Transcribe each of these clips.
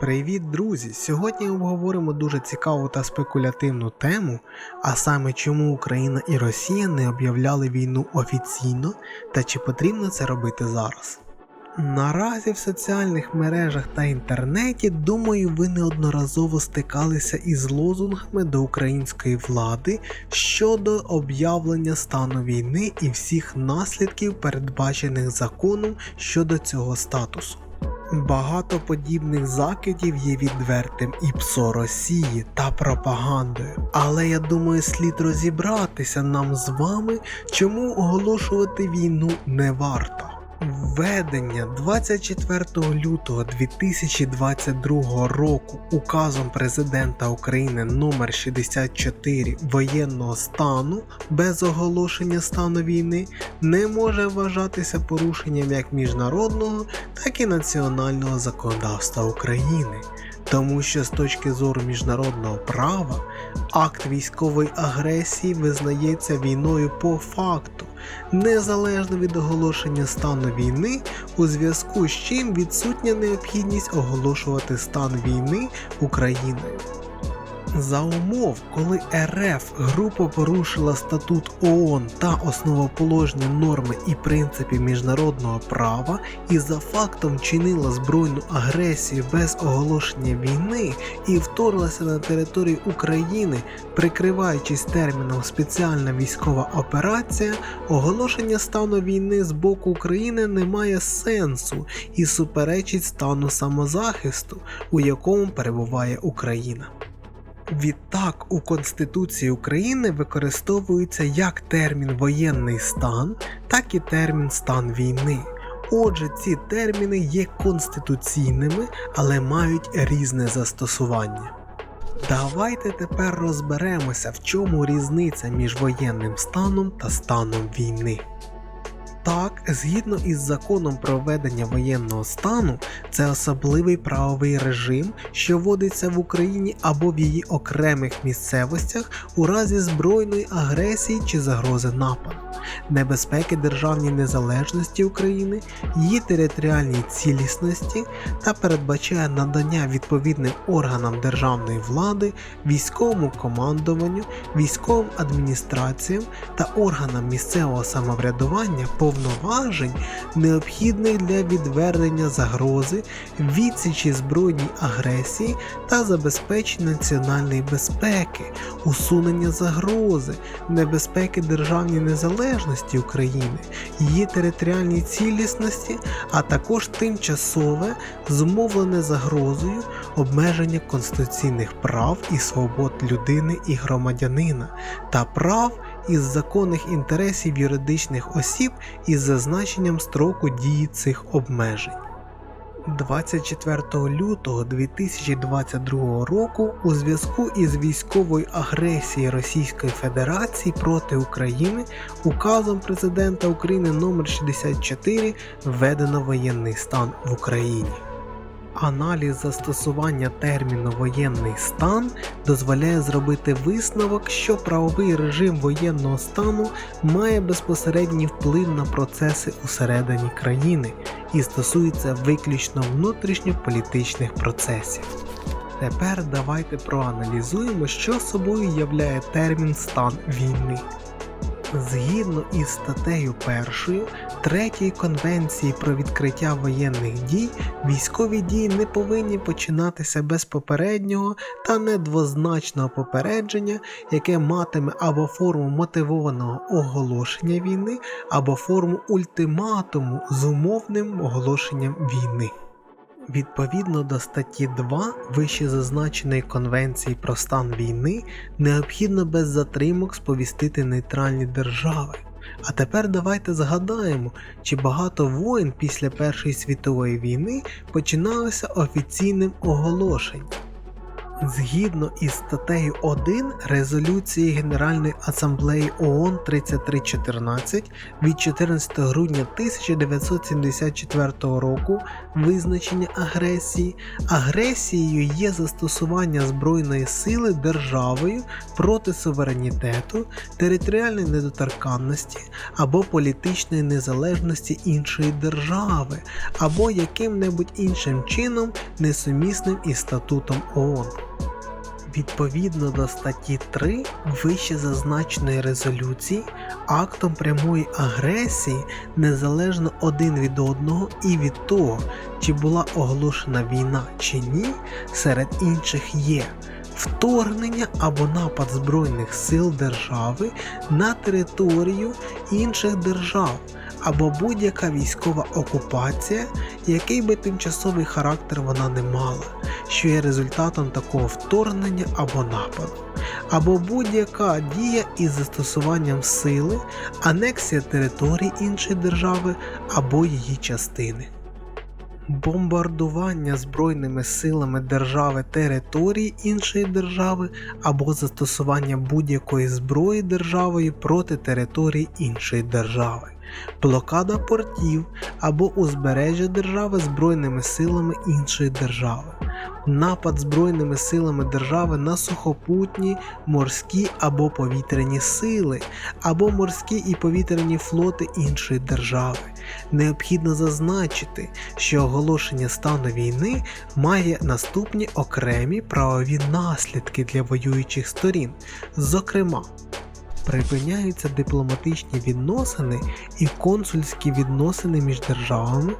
Привіт, друзі! Сьогодні обговоримо дуже цікаву та спекулятивну тему, а саме чому Україна і Росія не об'являли війну офіційно та чи потрібно це робити зараз. Наразі в соціальних мережах та інтернеті, думаю, ви неодноразово стикалися із лозунгами до української влади щодо об'явлення стану війни і всіх наслідків, передбачених законом щодо цього статусу. Багато подібних закидів є відвертим і псо Росії та пропагандою. Але я думаю, слід розібратися нам з вами, чому оголошувати війну не варто. Введення 24 лютого 2022 року указом президента України номер 64 воєнного стану без оголошення стану війни не може вважатися порушенням як міжнародного, так і національного законодавства України. Тому що з точки зору міжнародного права акт військової агресії визнається війною по факту, незалежно від оголошення стану війни, у зв'язку з чим відсутня необхідність оголошувати стан війни Україною. За умов, коли РФ група порушила статут ООН та основоположні норми і принципи міжнародного права і за фактом чинила збройну агресію без оголошення війни і вторглася на територію України, прикриваючись терміном спеціальна військова операція, оголошення стану війни з боку України не має сенсу і суперечить стану самозахисту, у якому перебуває Україна. Відтак у Конституції України використовується як термін воєнний стан, так і термін стан війни. Отже, ці терміни є конституційними, але мають різне застосування. Давайте тепер розберемося, в чому різниця між воєнним станом та станом війни. Так, згідно із законом про введення воєнного стану, це особливий правовий режим, що вводиться в Україні або в її окремих місцевостях у разі збройної агресії чи загрози нападу, небезпеки державній незалежності України, її територіальній цілісності та передбачає надання відповідним органам державної влади, військовому командуванню, військовим адміністраціям та органам місцевого самоврядування повноважень, необхідних для відвернення загрози, відсічі збройній агресії та забезпечення національної безпеки, усунення загрози, небезпеки державній незалежності України, її територіальній цілісності, а також тимчасове зумовлене загрозою обмеження конституційних прав і свобод людини і громадянина та прав із законних інтересів юридичних осіб із зазначенням строку дії цих обмежень. 24 лютого 2022 року у зв'язку із військовою агресією Російської Федерації проти України указом президента України номер 64 введено воєнний стан в Україні. Аналіз застосування терміну воєнний стан дозволяє зробити висновок, що правовий режим воєнного стану має безпосередній вплив на процеси усередині країни і стосується виключно внутрішньополітичних процесів. Тепер давайте проаналізуємо, що собою являє термін стан війни. Згідно із статтею 1 третьої конвенції про відкриття воєнних дій, військові дії не повинні починатися без попереднього та недвозначного попередження, яке матиме або форму мотивованого оголошення війни, або форму ультиматуму з умовним оголошенням війни. Відповідно до статті 2 вище зазначеної Конвенції про стан війни необхідно без затримок сповістити нейтральні держави. А тепер давайте згадаємо, чи багато воєн після Першої світової війни починалися офіційним оголошенням. Згідно із статтею 1 резолюції Генеральної асамблеї ООН 3314 від 14 грудня 1974 року визначення агресії, агресією є застосування збройної сили державою проти суверенітету, територіальної недоторканності або політичної незалежності іншої держави, або яким-небудь іншим чином несумісним із статутом ООН. Відповідно до статті 3 вище зазначеної резолюції, актом прямої агресії незалежно один від одного і від того, чи була оголошена війна чи ні, серед інших є вторгнення або напад Збройних сил держави на територію інших держав. Або будь-яка військова окупація, який би тимчасовий характер вона не мала, що є результатом такого вторгнення або нападу, або будь-яка дія із застосуванням сили, анексія території іншої держави або її частини. Бомбардування збройними силами держави території іншої держави або застосування будь-якої зброї державою проти території іншої держави, блокада портів або узбережжя держави збройними силами іншої держави, напад збройними силами держави на сухопутні, морські або повітряні сили, або морські і повітряні флоти іншої держави. Необхідно зазначити, що оголошення стану війни має наступні окремі правові наслідки для воюючих сторін, зокрема. Припиняються дипломатичні відносини і консульські відносини між державами,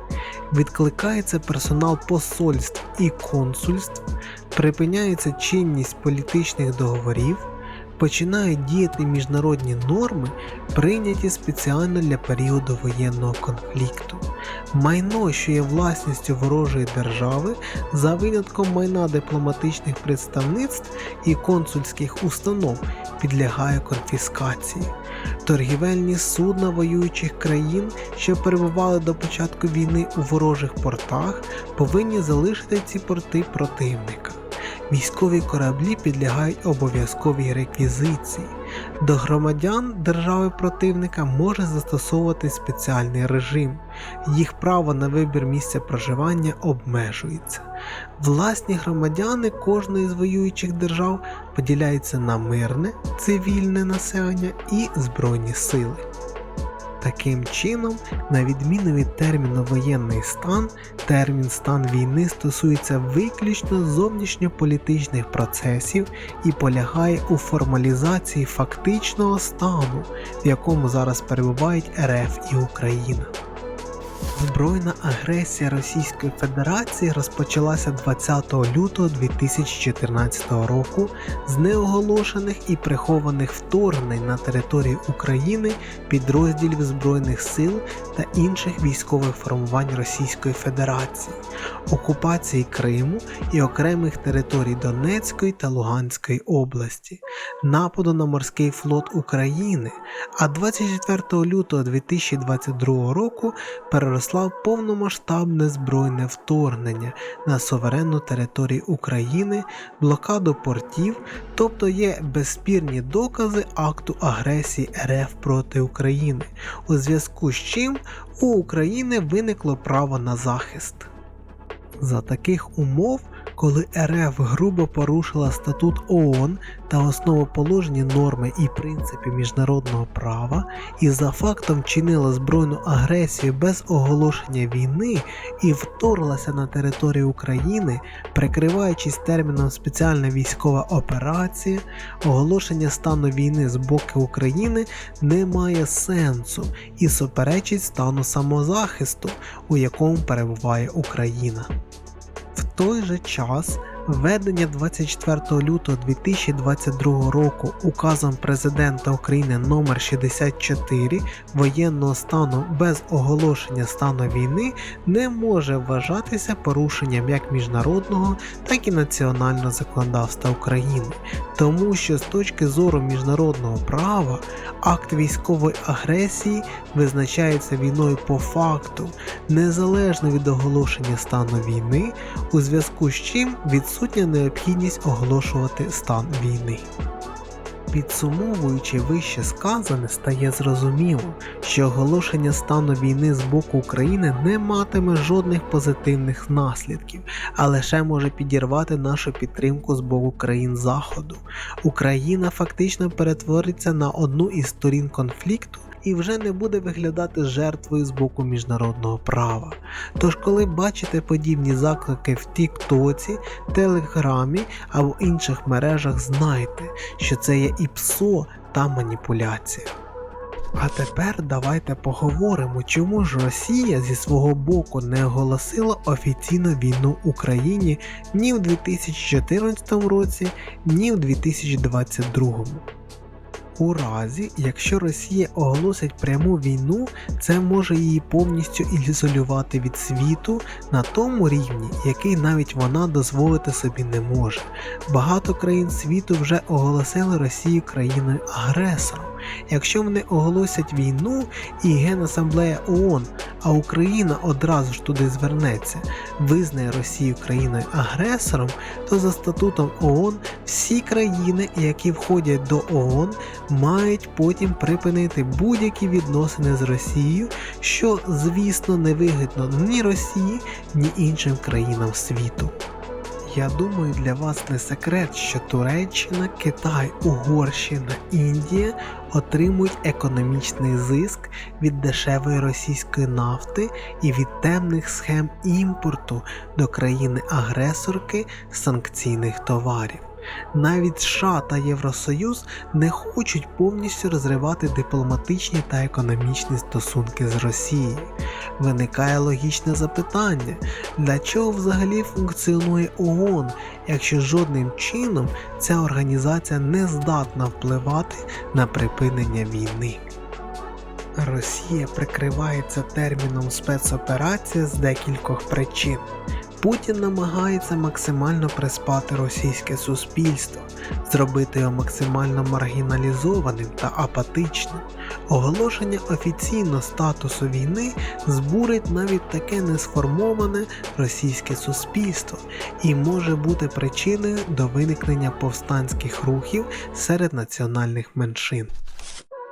відкликається персонал посольств і консульств, припиняється чинність політичних договорів, починають діяти міжнародні норми, прийняті спеціально для періоду воєнного конфлікту. Майно, що є власністю ворожої держави, за винятком майна дипломатичних представництв і консульських установ, підлягає конфіскації. Торгівельні судна воюючих країн, що перебували до початку війни у ворожих портах, повинні залишити ці порти противника. Військові кораблі підлягають обов'язковій реквізиції. До громадян держави противника може застосовувати спеціальний режим, їх право на вибір місця проживання обмежується. Власні громадяни кожної з воюючих держав поділяються на мирне, цивільне населення і збройні сили. Таким чином, на відміну від терміну воєнний стан, термін стан війни стосується виключно зовнішньополітичних процесів і полягає у формалізації фактичного стану, в якому зараз перебувають РФ і Україна. Збройна агресія Російської Федерації розпочалася 20 лютого 2014 року з неоголошених і прихованих вторгнень на територію України підрозділів Збройних сил та інших військових формувань Російської Федерації, окупації Криму і окремих територій Донецької та Луганської області, нападу на морський флот України, а 24 лютого 2022 року переросла в повномасштабне збройне вторгнення на суверенну територію України, блокаду портів, тобто є безспірні докази акту агресії РФ проти України, у зв'язку з чим у України виникло право на захист. За таких умов коли РФ грубо порушила статут ООН та основоположні норми і принципи міжнародного права і за фактом чинила збройну агресію без оголошення війни і вторглася на територію України, прикриваючись терміном спеціальна військова операція, оголошення стану війни з боку України не має сенсу і суперечить стану самозахисту, у якому перебуває Україна той же час Введення 24 лютого 2022 року указом Президента України номер 64 воєнного стану без оголошення стану війни не може вважатися порушенням як міжнародного, так і національного законодавства України, тому що з точки зору міжнародного права акт військової агресії визначається війною по факту, незалежно від оголошення стану війни, у зв'язку з чим відсутність відсутня необхідність оголошувати стан війни. Підсумовуючи вище сказане, стає зрозуміло, що оголошення стану війни з боку України не матиме жодних позитивних наслідків, а лише може підірвати нашу підтримку з боку країн Заходу. Україна фактично перетвориться на одну із сторін конфлікту. І вже не буде виглядати жертвою з боку міжнародного права. Тож, коли бачите подібні заклики в Тіктоці, Телеграмі або інших мережах, знайте, що це є і ПСО та маніпуляція. А тепер давайте поговоримо, чому ж Росія зі свого боку не оголосила офіційно війну Україні ні в 2014 році, ні в 2022. У разі, якщо Росія оголосить пряму війну, це може її повністю ізолювати від світу на тому рівні, який навіть вона дозволити собі не може. Багато країн світу вже оголосили Росію країною агресором. Якщо вони оголосять війну і Генасамблея ООН, а Україна одразу ж туди звернеться, визнає Росію країною агресором, то за статутом ООН всі країни, які входять до ООН, мають потім припинити будь-які відносини з Росією, що, звісно, не вигідно ні Росії, ні іншим країнам світу. Я думаю, для вас не секрет, що Туреччина, Китай, Угорщина, Індія отримують економічний зиск від дешевої російської нафти і від темних схем імпорту до країни-агресорки санкційних товарів. Навіть США та Євросоюз не хочуть повністю розривати дипломатичні та економічні стосунки з Росією. Виникає логічне запитання, для чого взагалі функціонує ООН, якщо жодним чином ця організація не здатна впливати на припинення війни. Росія прикривається терміном спецоперація з декількох причин. Путін намагається максимально приспати російське суспільство, зробити його максимально маргіналізованим та апатичним. Оголошення офіційно статусу війни збурить навіть таке несформоване російське суспільство і може бути причиною до виникнення повстанських рухів серед національних меншин.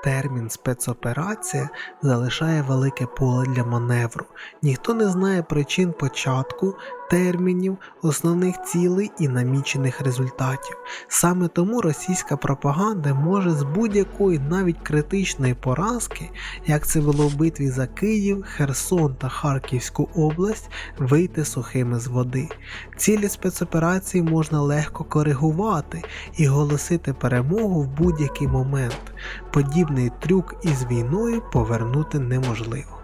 Термін спецоперація залишає велике поле для маневру. Ніхто не знає причин початку, термінів, основних цілей і намічених результатів. Саме тому російська пропаганда може з будь-якої навіть критичної поразки, як це було в битві за Київ, Херсон та Харківську область, вийти сухими з води. Цілі спецоперації можна легко коригувати і голосити перемогу в будь-який момент. Подібний трюк із війною повернути неможливо.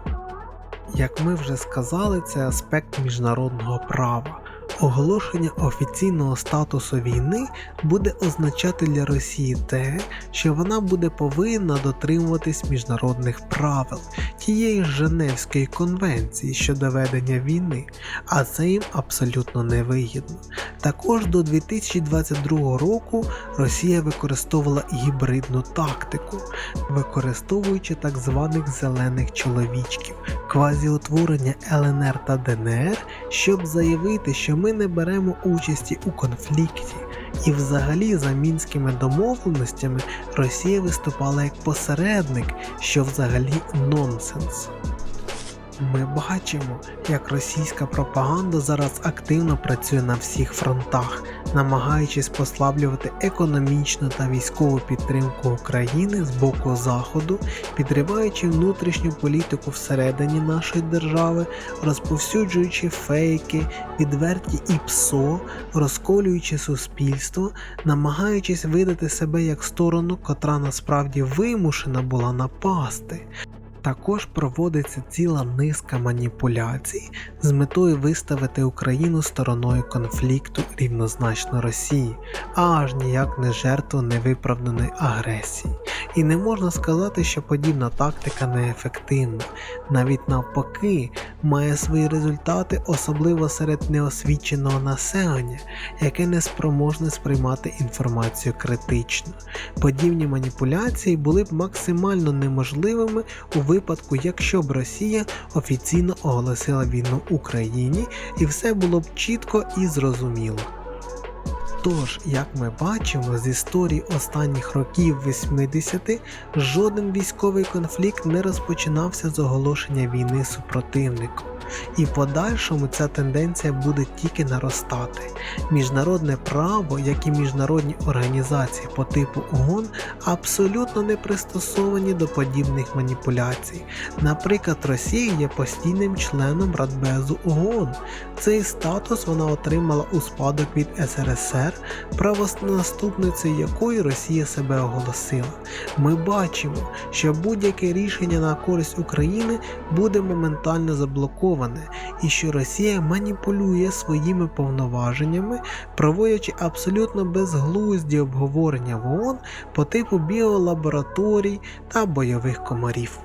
Як ми вже сказали, це аспект міжнародного права. Оголошення офіційного статусу війни буде означати для Росії те, що вона буде повинна дотримуватись міжнародних правил тієї Женевської конвенції щодо ведення війни, а це їм абсолютно невигідно. Також до 2022 року Росія використовувала гібридну тактику, використовуючи так званих зелених чоловічків, квазіутворення ЛНР та ДНР, щоб заявити, що ми не беремо участі у конфлікті. І взагалі за мінськими домовленостями Росія виступала як посередник, що взагалі нонсенс. Ми бачимо, як російська пропаганда зараз активно працює на всіх фронтах, намагаючись послаблювати економічну та військову підтримку України з боку Заходу, підриваючи внутрішню політику всередині нашої держави, розповсюджуючи фейки, відверті і ПСО, розколюючи суспільство, намагаючись видати себе як сторону, котра насправді вимушена була напасти. Також проводиться ціла низка маніпуляцій з метою виставити Україну стороною конфлікту рівнозначно Росії, аж ніяк не жертву невиправданої агресії. І не можна сказати, що подібна тактика неефективна, навіть навпаки, має свої результати, особливо серед неосвіченого населення, яке не спроможне сприймати інформацію критично. Подібні маніпуляції були б максимально неможливими у випадку, якщо б Росія офіційно оголосила війну Україні і все було б чітко і зрозуміло. Тож, як ми бачимо з історії останніх років 80 жоден військовий конфлікт не розпочинався з оголошення війни супротивнику. І в подальшому ця тенденція буде тільки наростати. Міжнародне право, як і міжнародні організації по типу ООН, абсолютно не пристосовані до подібних маніпуляцій. Наприклад, Росія є постійним членом Радбезу ООН. Цей статус вона отримала у спадок від СРСР, правонаступницею якої Росія себе оголосила. Ми бачимо, що будь-яке рішення на користь України буде моментально заблоковане, і що Росія маніпулює своїми повноваженнями, проводячи абсолютно безглузді обговорення в ООН по типу біолабораторій та бойових комарів.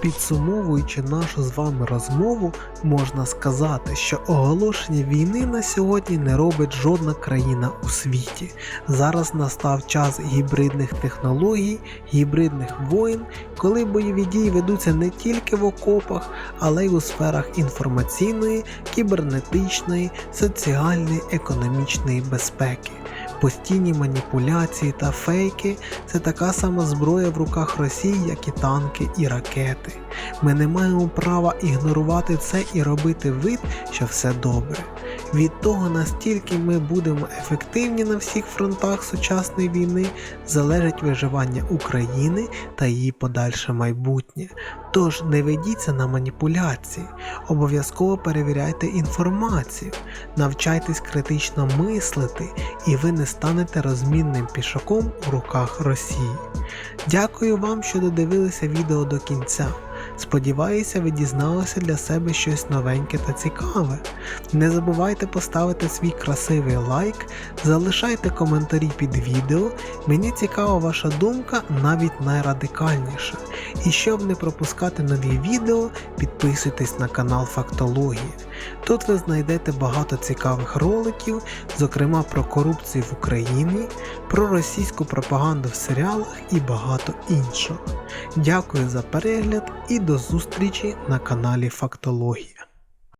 Підсумовуючи нашу з вами розмову, можна сказати, що оголошення війни на сьогодні не робить жодна країна у світі. Зараз настав час гібридних технологій, гібридних воєн, коли бойові дії ведуться не тільки в окопах, але й у сферах інформаційної, кібернетичної, соціальної, економічної безпеки. Постійні маніпуляції та фейки це така сама зброя в руках Росії, як і танки і ракети. Ми не маємо права ігнорувати це і робити вид, що все добре. Від того, настільки ми будемо ефективні на всіх фронтах сучасної війни, залежить виживання України та її подальше майбутнє. Тож не ведіться на маніпуляції, обов'язково перевіряйте інформацію, навчайтесь критично мислити, і ви не станете розмінним пішаком у руках Росії. Дякую вам, що додивилися відео до кінця. Сподіваюся, ви дізналися для себе щось новеньке та цікаве. Не забувайте поставити свій красивий лайк, залишайте коментарі під відео, мені цікава ваша думка навіть найрадикальніша. І щоб не пропускати нові відео, підписуйтесь на канал Фактології. Тут ви знайдете багато цікавих роликів, зокрема про корупцію в Україні, про російську пропаганду в серіалах і багато іншого. Дякую за перегляд і до зустрічі на каналі Фактологія.